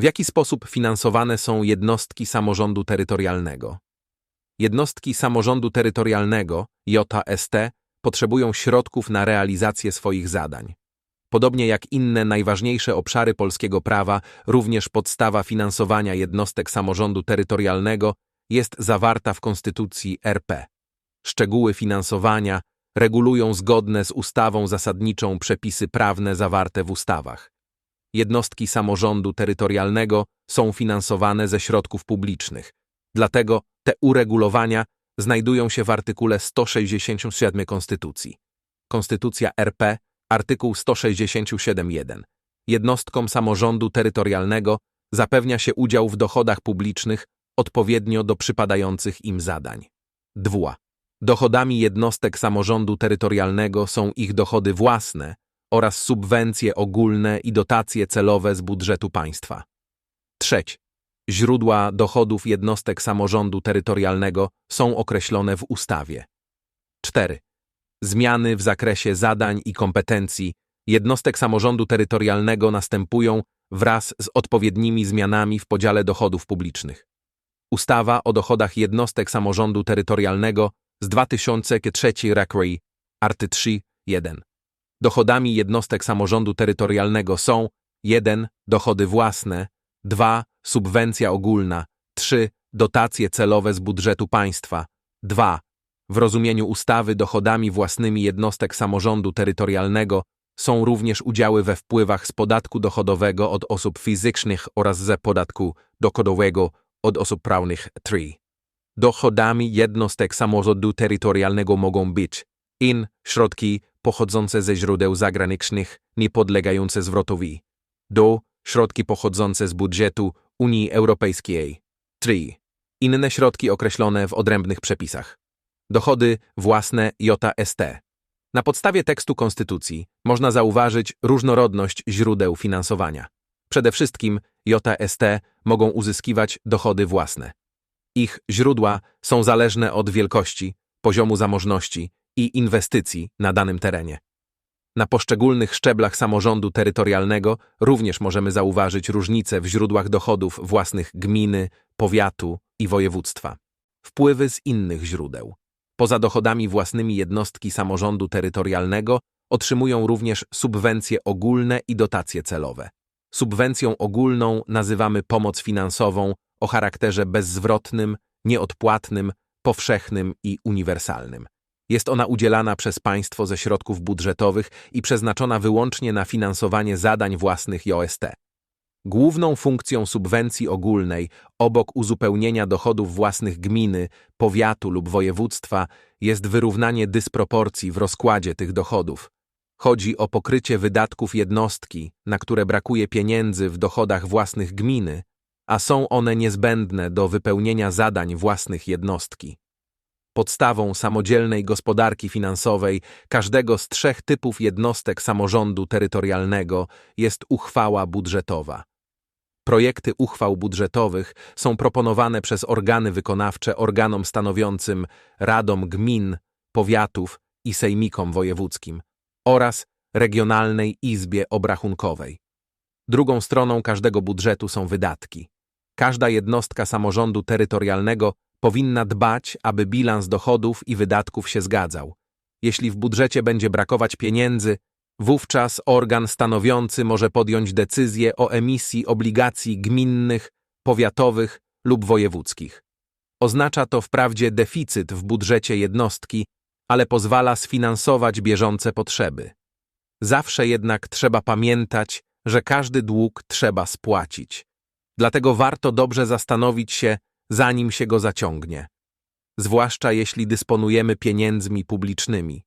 W jaki sposób finansowane są jednostki samorządu terytorialnego? Jednostki samorządu terytorialnego, JST, potrzebują środków na realizację swoich zadań. Podobnie jak inne najważniejsze obszary polskiego prawa, również podstawa finansowania jednostek samorządu terytorialnego jest zawarta w Konstytucji RP. Szczegóły finansowania regulują zgodne z ustawą zasadniczą przepisy prawne zawarte w ustawach. Jednostki samorządu terytorialnego są finansowane ze środków publicznych. Dlatego te uregulowania znajdują się w artykule 167 Konstytucji. Konstytucja RP, artykuł 167.1. Jednostkom samorządu terytorialnego zapewnia się udział w dochodach publicznych odpowiednio do przypadających im zadań. 2. Dochodami jednostek samorządu terytorialnego są ich dochody własne oraz subwencje ogólne i dotacje celowe z budżetu państwa. 3. Źródła dochodów jednostek samorządu terytorialnego są określone w ustawie. 4. Zmiany w zakresie zadań i kompetencji jednostek samorządu terytorialnego następują wraz z odpowiednimi zmianami w podziale dochodów publicznych. Ustawa o dochodach jednostek samorządu terytorialnego z 2003 Rakry, art. 3, 1. Dochodami jednostek samorządu terytorialnego są 1. Dochody własne, 2. Subwencja ogólna, 3. Dotacje celowe z budżetu państwa, 2. W rozumieniu ustawy dochodami własnymi jednostek samorządu terytorialnego są również udziały we wpływach z podatku dochodowego od osób fizycznych oraz ze podatku dochodowego od osób prawnych 3. Dochodami jednostek samorządu terytorialnego mogą być in środki pochodzące ze źródeł zagranicznych, niepodlegające zwrotowi. Do środki pochodzące z budżetu Unii Europejskiej. 3. Inne środki określone w odrębnych przepisach. Dochody własne JST. Na podstawie tekstu Konstytucji można zauważyć różnorodność źródeł finansowania. Przede wszystkim JST mogą uzyskiwać dochody własne. Ich źródła są zależne od wielkości, poziomu zamożności i inwestycji na danym terenie. Na poszczególnych szczeblach samorządu terytorialnego również możemy zauważyć różnice w źródłach dochodów własnych gminy, powiatu i województwa. Wpływy z innych źródeł. Poza dochodami własnymi jednostki samorządu terytorialnego otrzymują również subwencje ogólne i dotacje celowe. Subwencją ogólną nazywamy pomoc finansową o charakterze bezzwrotnym, nieodpłatnym, powszechnym i uniwersalnym. Jest ona udzielana przez państwo ze środków budżetowych i przeznaczona wyłącznie na finansowanie zadań własnych JOST. Główną funkcją subwencji ogólnej, obok uzupełnienia dochodów własnych gminy, powiatu lub województwa, jest wyrównanie dysproporcji w rozkładzie tych dochodów. Chodzi o pokrycie wydatków jednostki, na które brakuje pieniędzy w dochodach własnych gminy, a są one niezbędne do wypełnienia zadań własnych jednostki. Podstawą samodzielnej gospodarki finansowej każdego z trzech typów jednostek samorządu terytorialnego jest uchwała budżetowa. Projekty uchwał budżetowych są proponowane przez organy wykonawcze organom stanowiącym radom gmin, powiatów i sejmikom wojewódzkim oraz Regionalnej Izbie Obrachunkowej. Drugą stroną każdego budżetu są wydatki. Każda jednostka samorządu terytorialnego powinna dbać, aby bilans dochodów i wydatków się zgadzał. Jeśli w budżecie będzie brakować pieniędzy, wówczas organ stanowiący może podjąć decyzję o emisji obligacji gminnych, powiatowych lub wojewódzkich. Oznacza to wprawdzie deficyt w budżecie jednostki, ale pozwala sfinansować bieżące potrzeby. Zawsze jednak trzeba pamiętać, że każdy dług trzeba spłacić. Dlatego warto dobrze zastanowić się, zanim się go zaciągnie. Zwłaszcza jeśli dysponujemy pieniędzmi publicznymi.